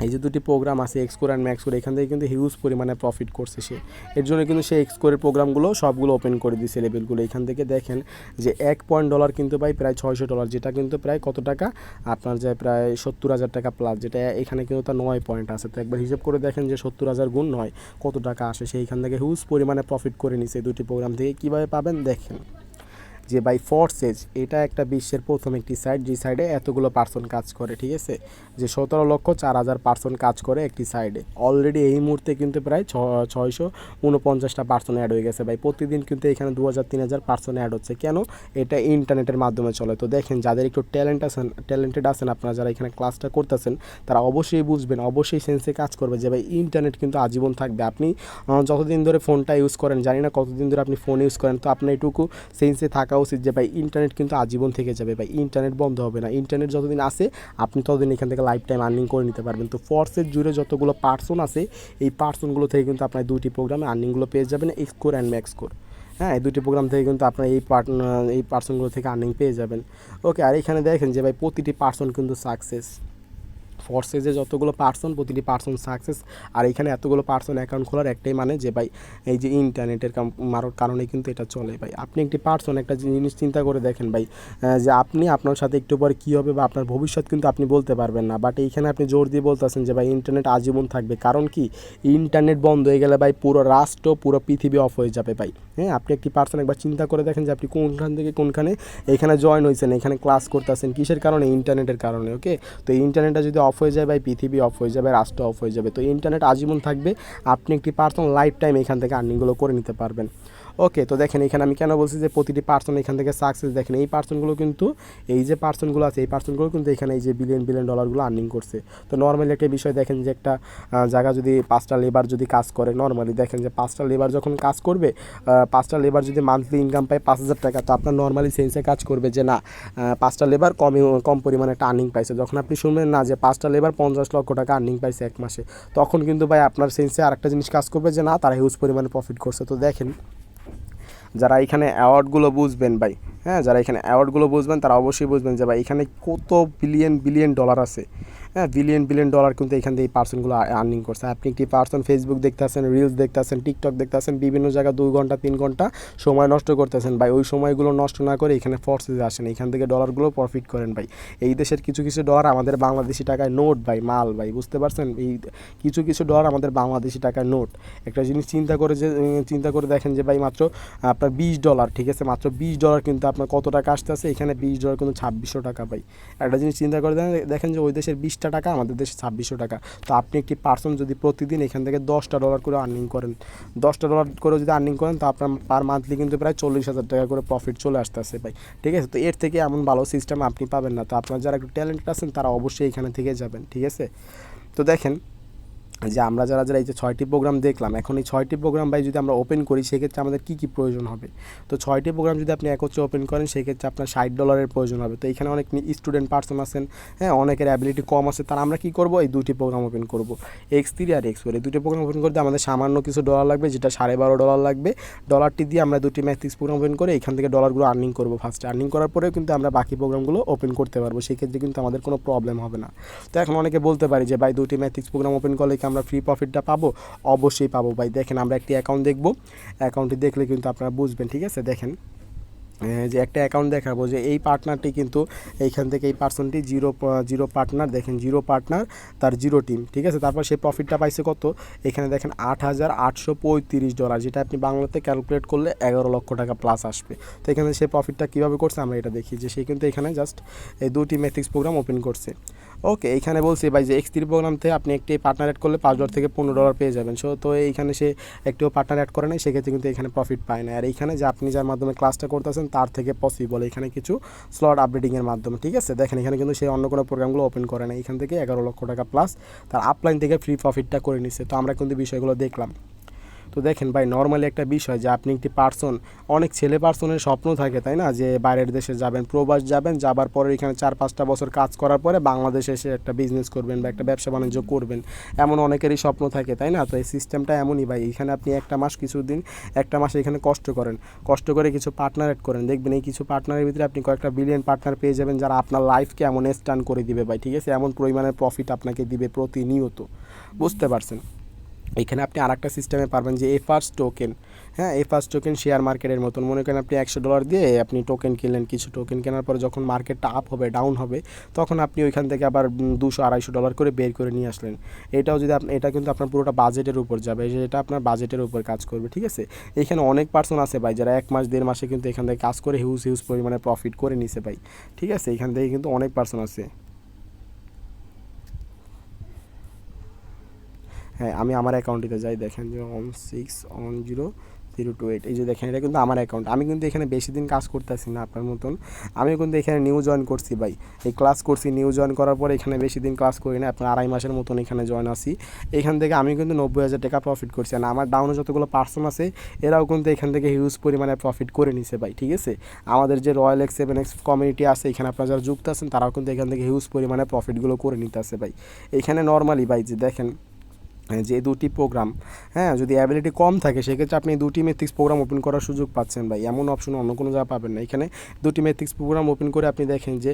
S1: এই যে দুটি প্রোগ্রাম আছে এক্সকোর অ্যান্ড ম্যাক্সকোর এখান থেকে কিন্তু হিউজ পরিমাণে প্রফিট করছে সে। এর জন্য কিন্তু সে এক্সকোরের প্রোগ্রামগুলো সবগুলো ওপেন করে দিয়েছে লেভেলগুলো এখান থেকে দেখেন যে এক পয়েন্ট ডলার কিন্তু পাই প্রায় ছয়শো ডলার যেটা কিন্তু প্রায় কত টাকা? আপনার যায় প্রায় সত্তর হাজার টাকা প্লাস যেটা এখানে কিন্তু তার নয় পয়েন্ট আছে। তো একবার হিসেব করে দেখেন যে সত্তর হাজার গুণ নয়, কত টাকা আসে? সেইখান থেকে হিউজ পরিমাণে প্রফিট করে নিছে দুটি প্রোগ্রাম থেকে। কীভাবে পাবেন? দেখেন। যে বাই ফোর্সেজ এটা একটা বিশ্বের প্রথম একটি সাইট যে সাইডে এতগুলো পার্সন কাজ করে, ঠিক আছে? যে সতেরো লক্ষ চার হাজার পার্সন কাজ করে একটি সাইডে অলরেডি এই মুহূর্তে কিন্তু প্রায় ছ- ছয়শো উনপঞ্চাশটা পার্সন অ্যাড হয়ে গেছে ভাই। প্রতিদিন কিন্তু এখানে দু হাজার, তিন হাজার পার্সন অ্যাড হচ্ছে। কেন? এটা ইন্টারনেটের মাধ্যমে চলে। তো দেখেন, যাদের একটু ট্যালেন্ট আছেন ট্যালেন্টেড আছেন আপনারা, যারা এখানে ক্লাসটা করতেছেন, তারা অবশ্যই বুঝবেন, অবশ্যই সেন্সে কাজ করবে যে ভাই ইন্টারনেট কিন্তু আজীবন থাকবে। আপনি যতদিন ধরে ফোনটা ইউজ করেন, জানি না কতদিন ধরে আপনি ফোন ইউজ করেন, তো আপনার এটুকু সেন্সে থাকা উচিত যে, ভাই ইন্টারনেট কিন্তু আজীবন থেকে যাবে, ভাই ইন্টারনেট বন্ধ হবে না। ইন্টারনেট যতদিন আসে আপনি ততদিন এখান থেকে লাইফ টাইম আর্নিং করে নিতে পারবেন। তো ফোর্সের জুড়ে যতগুলো পার্সন আছে, এই পার্সনগুলো থেকে কিন্তু আপনার দুটি প্রোগ্রামে আর্নিংগুলো পেয়ে যাবেন এক্সকোর অ্যান্ড ম্যাক্স ম্যাক্সকোর হ্যাঁ এই দুটি প্রোগ্রাম থেকে কিন্তু আপনার এই পার্ট এই পার্সনগুলো থেকে আর্নিং পেয়ে যাবেন। ওকে আর এখানে দেখেন যে, ভাই, প্রতিটি পার্সন কিন্তু সাকসেস ফোর্সে যে যতগুলো পার্সন প্রতিটি পার্সন সাকসেস আর এখানে এতগুলো পার্সন অ্যাকাউন্ট খোলার একটাই মানে যে ভাই, এই যে ইন্টারনেটের মারোর কারণে কিন্তু এটা চলে ভাই। আপনি একটি পার্সন একটা জিনিস চিন্তা করে দেখেন ভাই যে আপনি আপনার সাথে একটু পরে কী হবে বা আপনার ভবিষ্যৎ কিন্তু আপনি বলতে পারবেন না। বাট এইখানে আপনি জোর দিয়ে বলতেছেন যে ভাই ইন্টারনেট আজীবন থাকবে। কারণ কি? ইন্টারনেট বন্ধ হয়ে গেলে ভাই, পুরো রাষ্ট্র, পুরো পৃথিবী অফ হয়ে যাবে ভাই। হ্যাঁ আপনি একটি পার্সন একবার চিন্তা করে দেখেন যে আপনি কোনখান থেকে কোনখানে এখানে জয়েন হয়েছেন, এখানে ক্লাস করতেছেন, কিসের কারণে? ইন্টারনেটের কারণে ওকে তো ইন্টারনেটটা যদি অফ হয়ে যাবে ভাই পৃথিবী অফ হয়ে যাবে, রাষ্ট্র অফ হয়ে যাবে। তো ইন্টারনেট আজীবন থাকবে, আপনি একটি পার্সোনাল লাইফ টাইম এখান থেকে আর্নিংগুলো করে নিতে পারবেন। ওকে তো দেখেন এখানে আমি কেন বলছি যে প্রতিটি পার্সন এখান থেকে সাকসেস দেখেন, এই পার্সনগুলো কিন্তু, এই যে পার্সনগুলো আছে, এই পার্সনগুলো কিন্তু এখানে এই যে বিলিয়ন বিলিয়ন ডলারগুলো আর্নিং করছে। তো নর্মালি একটা বিষয় দেখেন যে একটা জায়গা যদি পাঁচটা লেবার যদি কাজ করে নর্মালি দেখেন যে পাঁচটা লেবার যখন কাজ করবে পাঁচটা লেবার যদি মান্থলি ইনকাম পায় পাঁচ হাজার টাকা, তো আপনার নর্মালি সেন্সে কাজ করবে যে না পাঁচটা লেবার কম কম পরিমাণে একটা আর্নিং পাইছে। যখন আপনি শুনবেন না যে পাঁচটা লেবার পঞ্চাশ লক্ষ টাকা আর্নিং পাইছে এক মাসে, তখন কিন্তু ভাই আপনার সেন্সে আরেকটা জিনিস কাজ করবে যে না, তারা হিউজ পরিমাণে প্রফিট করছে। তো দেখেন যারা এখানে অ্যাওয়ার্ডগুলো বুঝবেন ভাই হ্যাঁ যারা এখানে অ্যাওয়ার্ডগুলো বুঝবেন তারা অবশ্যই বুঝবেন যে ভাই এখানে কত বিলিয়ন বিলিয়ন ডলার আছে। হ্যাঁ বিলিয়ন বিলিয়ন ডলার কিন্তু এখান থেকে এই পার্সনগুলো আর্নিং করছে। আপনি একটি পার্সন ফেসবুক দেখতেছেন রিলস দেখতেছেন টিকটক দেখতেছেন, বিভিন্ন জায়গায় দুই ঘণ্টা, তিন ঘণ্টা সময় নষ্ট করতেছেন ভাই। ওই সময়গুলো নষ্ট না করে এখানে ফোর্সেসে আসেন। এখান থেকে ডলারগুলো প্রফিট করেন ভাই। এই দেশের কিছু কিছু ডলার আমাদের বাংলাদেশি টাকায় নোট ভাই, মাল ভাই, বুঝতে পারছেন? এই কিছু কিছু ডলার আমাদের বাংলাদেশি টাকায় নোট একটা জিনিস চিন্তা করে যে চিন্তা করে দেখেন যে ভাই, মাত্র আপনার বিশ ডলার ঠিক আছে? মাত্র বিশ ডলার কিন্তু আপনার কত টাকা আসতে আছে এখানে বিশ ডলার কিন্তু ছাব্বিশশো টাকা ভাই। একটা জিনিস চিন্তা করে দেখেন- দেখেন যে ওই দেশের বিশটা টাকা, আমাদের দেশে ছাব্বিশশো টাকা। তো আপনি একটি পার্সন যদি প্রতিদিন এখান থেকে দশটা ডলার করে আর্নিং করেন, দশটা ডলার করে যদি আর্নিং করেন, তো আপনার পার মান্থলি কিন্তু প্রায় চল্লিশ হাজার টাকা করে প্রফিট চলে আসতেছে ভাই। ঠিক আছে? তো এর থেকে এমন ভালো সিস্টেম আপনি পাবেন না। তো আপনার যারা একটু ট্যালেন্টেড আছেন, তারা অবশ্যই এখানে থেকে যাবেন। ঠিক আছে? তো দেখেন যে আমরা যারা যারা এই যে ছয়টি প্রোগ্রাম দেখলাম, এখন এই ছয়টি প্রোগ্রাম ভাই যদি আমরা ওপেন করি, সেক্ষেত্রে আমাদের কী কী প্রয়োজন হবে? তো ছয়টি প্রোগ্রাম যদি আপনি একত্রে ওপেন করেন, সেক্ষেত্রে আপনার ষাট ডলারের প্রয়োজন হবে। তো এখানে অনেক স্টুডেন্ট পার্সন আছেন হ্যাঁ অনেকের অ্যাবিলিটি কম আছে, তারা আমরা কী করব? এই দুটি প্রোগ্রাম ওপেন করব। এক্স থ্রি আর এক্স ফোর এই দুটি প্রোগ্রাম ওপেন করতে আমাদের সামান্য কিছু ডলার লাগবে, যেটা সাড়ে বারো ডলার লাগবে। ডলারটি দিয়ে আমরা দুটি ম্যাথিক্স প্রোগ্রাম ওপেন করে এখান থেকে ডলারগুলো আর্নিং করব ফার্স্টে আর্নিং করার পরেও কিন্তু আমরা বাকি প্রোগ্রামগুলো ওপেন করতে পারব, সেক্ষেত্রে কিন্তু আমাদের কোনো প্রবলেম হবে না। তো এখন অনেকে বলতে পারি যে, ভাই দুটি ম্যাথিক্স প্রোগ্রাম ওপেন করলে আমরা ফ্রি প্রফিটটা পাবো? অবশ্যই পাবো ভাই। দেখেন, আমরা একটি অ্যাকাউন্ট দেখব। অ্যাকাউন্টটি দেখলে কিন্তু আপনারা বুঝবেন, ঠিক আছে? দেখেন যে একটা অ্যাকাউন্ট দেখাবো যে এই পার্টনারটি কিন্তু এইখান থেকে এই পার্সনটি জিরো জিরো পার্টনার দেখেন জিরো পার্টনার তার জিরো টিম ঠিক আছে? তারপর সে প্রফিটটা পাইছে কত? এখানে দেখেন, আট হাজার আটশো পঁয়ত্রিশ ডলার যেটা আপনি বাংলাতে ক্যালকুলেট করলে এগারো লক্ষ টাকা প্লাস আসবে। তো এখানে সে প্রফিটটা কীভাবে করছে? আমরা এটা দেখি। যে সে কিন্তু এখানে জাস্ট এই দুটি ম্যাথিক্স প্রোগ্রাম ওপেন করছে। ওকে এখানে বলছি ভাই যে এক্স থ্রি প্রোগ্রাম থেকে আপনি একটি পার্টনার অ্যাড করলে পাঁচ ডলার থেকে পনেরো ডলার পেয়ে যাবেন। সো তো এইখানে সে একটিও পার্টনার অ্যাড করে নাই, সেক্ষেত্রে কিন্তু এখানে প্রফিট পায় না আর এইখানে যে আপনি যার মাধ্যমে ক্লাসটা করতেছেন, তার থেকে পসিবল এখানে কিছু স্লট আপডেটিংয়ের মাধ্যমে, ঠিক আছে? দেখেন, এখানে কিন্তু সে অন্য কোনো প্রোগ্রামগুলো ওপেন করে না এখান থেকে এগারো লক্ষ টাকা প্লাস তার আপলাইন থেকে ফ্রি প্রফিটটা করে নিচ্ছে তো আমরা কিন্তু বিষয়গুলো দেখলাম। তো দেখেন ভাই নর্মালি একটা বিষয় যে আপনি একটি পার্সন অনেক ছেলে পার্সনের স্বপ্ন থাকে, তাই না? যে বাইরের দেশে যাবেন, প্রবাস যাবেন, যাবার পরে এখানে চার পাঁচটা বছর কাজ করার পরে বাংলাদেশে এসে একটা বিজনেস করবেন বা একটা ব্যবসা বাণিজ্য করবেন। এমন অনেকেরই স্বপ্ন থাকে, তাই না? তো এই সিস্টেমটা এমনই ভাই, এখানে আপনি একটা মাস কিছুদিন, একটা মাস এখানে কষ্ট করেন। কষ্ট করে কিছু পার্টনার অ্যাড করেন। দেখবেন এই কিছু পার্টনারের ভিতরে আপনি কয়েকটা বিলিয়ন পার্টনার পেয়ে যাবেন, যারা আপনার লাইফকে এমন স্টান করে দিবে ভাই, ঠিক আছে? এমন পরিমাণের প্রফিট আপনাকে দিবে প্রতিনিয়ত। বুঝতে পারছেন? এখানে আপনি আর একটা সিস্টেমে পারবেন যে এফার্স টোকেন হ্যাঁ? এফার্স টোকেন শেয়ার মার্কেটের মতন। মনে করেন আপনি একশো ডলার দিয়ে আপনি টোকেন কিনলেন, কিছু টোকেন কেনার পরে যখন মার্কেটটা আপ হবে ডাউন হবে, তখন আপনি ওইখান থেকে আবার দুশো আড়াইশো ডলার করে বের করে নিয়ে আসলেন। এটাও যদি আপনি, এটা কিন্তু আপনার পুরোটা বাজেটের উপর যাবে এটা আপনার বাজেটের উপর কাজ করবে, ঠিক আছে? এখানে অনেক পার্সন আছে ভাই, যারা এক মাস, দেড় মাসে কিন্তু এখান থেকে কাজ করে হিউজ হিউজ পরিমাণে প্রফিট করে নিছে ভাই, ঠিক আছে? এখান থেকে কিন্তু অনেক পার্সন আছে। হ্যাঁ আমি আমার অ্যাকাউন্টটিতে যাই, দেখেন যে one six one zero zero two eight এই যে দেখেন, এটা কিন্তু আমার অ্যাকাউন্ট আমি কিন্তু এখানে বেশি দিন কাজ করতেছি না আপনার মতন। আমি কিন্তু এখানে নিউ জয়েন করছি ভাই। এই ক্লাস করছি নিউ জয়েন করার পরে এখানে বেশি দিন ক্লাস করি না। আপনার আড়াই মাসের মতন এখানে জয়েন আসি এখান থেকে আমি কিন্তু নব্বই হাজার টাকা প্রফিট করছি। আর আমার ডাউনে যতগুলো পার্সন আছে, এরাও কিন্তু এখান থেকে হিউজ পরিমাণে প্রফিট করে নিছে ভাই, ঠিক আছে? আমাদের যে royal X seven X community আছে, এখানে আপনারা যারা যুক্ত আছেন, তারাও কিন্তু এখান থেকে হিউজ পরিমাণে প্রফিটগুলো করে নিতে আছে ভাই। এখানে নর্মালি ভাই যে দেখেন যে দুটি প্রোগ্রাম হ্যাঁ যদি অ্যাবিলিটি কম থাকে, সেক্ষেত্রে আপনি দুটি মেথিক্স প্রোগ্রাম ওপেন করার সুযোগ পাচ্ছেন ভাই। এমন অপশন অন্য কোনো জায়গায় পাবেন না। এখানে দুটি মেথিক্স প্রোগ্রাম ওপেন করে আপনি দেখেন যে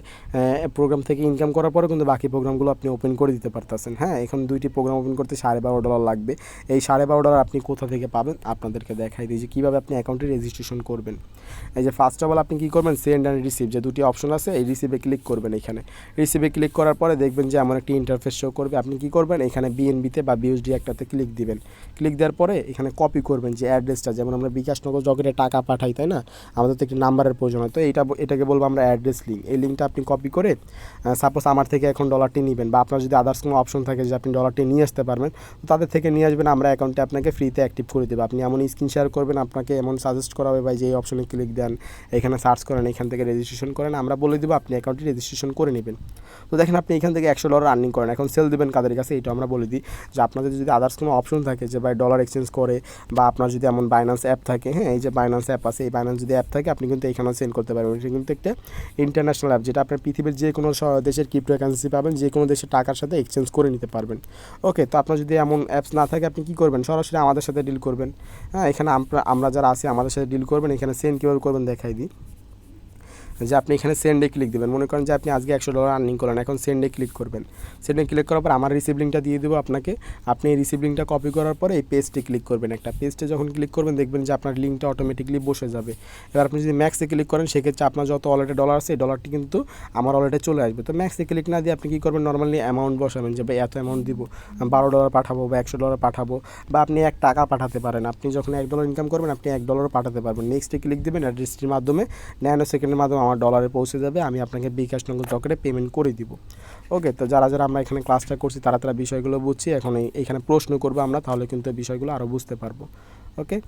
S1: প্রোগ্রাম থেকে ইনকাম করার পরে কিন্তু বাকি প্রোগ্রামগুলো আপনি ওপেন করে দিতে পারতেছেন। হ্যাঁ এখন দুইটি প্রোগ্রাম ওপেন করতে সাড়ে বারো ডলার লাগবে। এই সাড়ে বারো ডলার আপনি কোথা থেকে পাবেন? আপনাদেরকে দেখাই দিই যে কীভাবে আপনি অ্যাকাউন্টে রেজিস্ট্রেশন করবেন। এই যে ফার্স্ট অফ অল আপনি কী করবেন? সেন্ড অ্যান্ড রিসিভ যে দুটি অপশন আছে, এই রিসিভে ক্লিক করবেন এখানে। রিসিভে ক্লিক করার পরে দেখবেন যে এমন একটি ইন্টারফেস শো করবে। আপনি কী করবেন? এখানে বিএনবিতে বা বিউএসডি একটাতে ক্লিক দিবেন। ক্লিক দেওয়ার পরে এখানে কপি করবেন যে অ্যাড্রেসটা যেমন আমরা বিকাশনগর জগের টাকা পাঠাই, তাই না? আমাদের তো একটি নাম্বারের প্রয়োজন হয়। তো এইটা এটাকে বলব আমরা অ্যাড্রেস লিঙ্ক এই লিঙ্কটা আপনি কপি করে সাপোজ আমার থেকে এখন ডলারটি নেবেন বা আপনার যদি আদার্স কোনো অপশন থাকে যে আপনি ডলারটি নিয়ে আসতে পারবেন, তো তাদের থেকে নিয়ে আসবেন, আমরা অ্যাকাউন্টে আপনাকে ফ্রিতে অ্যাক্টিভ করে দেবো। আপনি এমন স্ক্রিন শেয়ার করবেন, আপনাকে এমন সাজেস্ট করা হবে, ভাই, যে এই অপশনে ক্লিক দেন, এখানে সার্চ করেন, এখান থেকে রেজিস্ট্রেশন করেন, আমরা বলে দেবো আপনি অ্যাকাউন্টটি রেজিস্ট্রেশন করে নেবেন। তো দেখেন আপনি এখান থেকে একশো ডলার আর্নিং করেন। এখন সেল দেবেন কাদের কাছে? এটা আমরা বলে দিই। যে আপনাদের যদি আদার্স কোনো অপশন থাকে যে ভাই ডলার এক্সচেঞ্জ করে বা আপনার যদি এমন বাইন্যান্স অ্যাপ থাকে হ্যাঁ এই যে বাইন্যান্স অ্যাপ আছে, এই বাইন্যান্স যদি অ্যাপ থাকে, আপনি কিন্তু এখানেও সেন্ড করতে পারবেন। এটা কিন্তু একটা ইন্টারন্যাশনাল অ্যাপ যেটা আপনার পৃথিবীর যে কোনো দেশের ক্রিপ্টো কারেন্সি পাবেন, যে কোনো দেশের টাকার সাথে এক্সচেঞ্জ করে নিতে পারবেন। ওকে তো আপনার যদি এমন অ্যাপস না থাকে, আপনি কী করবেন? সরাসরি আমাদের সাথে ডিল করবেন। হ্যাঁ এখানে আমরা যারা আছি, আমাদের সাথে ডিল করবেন। এখানে সেন্ড কীভাবে করবেন দেখাই দিই। যে আপনি এখানে সেন্ডে ক্লিক দেবেন। মনে করেন যে আপনি আজকে একশো ডলার আর্নিং করলেন, এখন সেন্ডে ক্লিক করবেন। সেন্ডে ক্লিক করার পর আমার রিসিভ লিঙ্কটা দিয়ে দেবো আপনাকে। আপনি এই রিসিভ লিঙ্কটা কপি করার পরে এই পেজটে ক্লিক করবেন একটা। পেজটে যখন ক্লিক করবেন, দেখবেন যে আপনার লিঙ্কটা অটোমেটিকলি বসে যাবে। এবার আপনি যদি ম্যাক্সে ক্লিক করেন, সেক্ষেত্রে আপনার যত ওয়ালেটে ডলার আছে, এই ডলারটি কিন্তু আমার ওয়ালেটে চলে আসবে। তো ম্যাক্সে ক্লিক না দিয়ে আপনি কী করবেন? নর্মালি অ্যামাউন্ট বসাবেন যে, ভাই, এত অ্যামাউন্ট দিব। বারো ডলার পাঠাবো বা একশো ডলার পাঠাবো। বা আপনি এক টাকা পাঠাতে পারেন। আপনি যখন এক ডলার ইনকাম করবেন, আপনি এক ডলারও পাঠাতে পারবেন। নেক্সটে ক্লিক দেবেন অ্যাড্রেসটির মাধ্যমে। ন্যানো সেকেন্ডের মাধ্যমে আমার ডলারে পৌঁছে যাবে, আমি আপনাকে বিকাশ নগর চক্রে পেমেন্ট করে দিব। ওকে তো যারা যারা আমরা এখানে ক্লাসটা করছি, তারা তারা বিষয়গুলো বুঝছি। এখন এই- এইখানে প্রশ্ন করব আমরা, তাহলে কিন্তু বিষয়গুলো আরও বুঝতে পারব। ওকে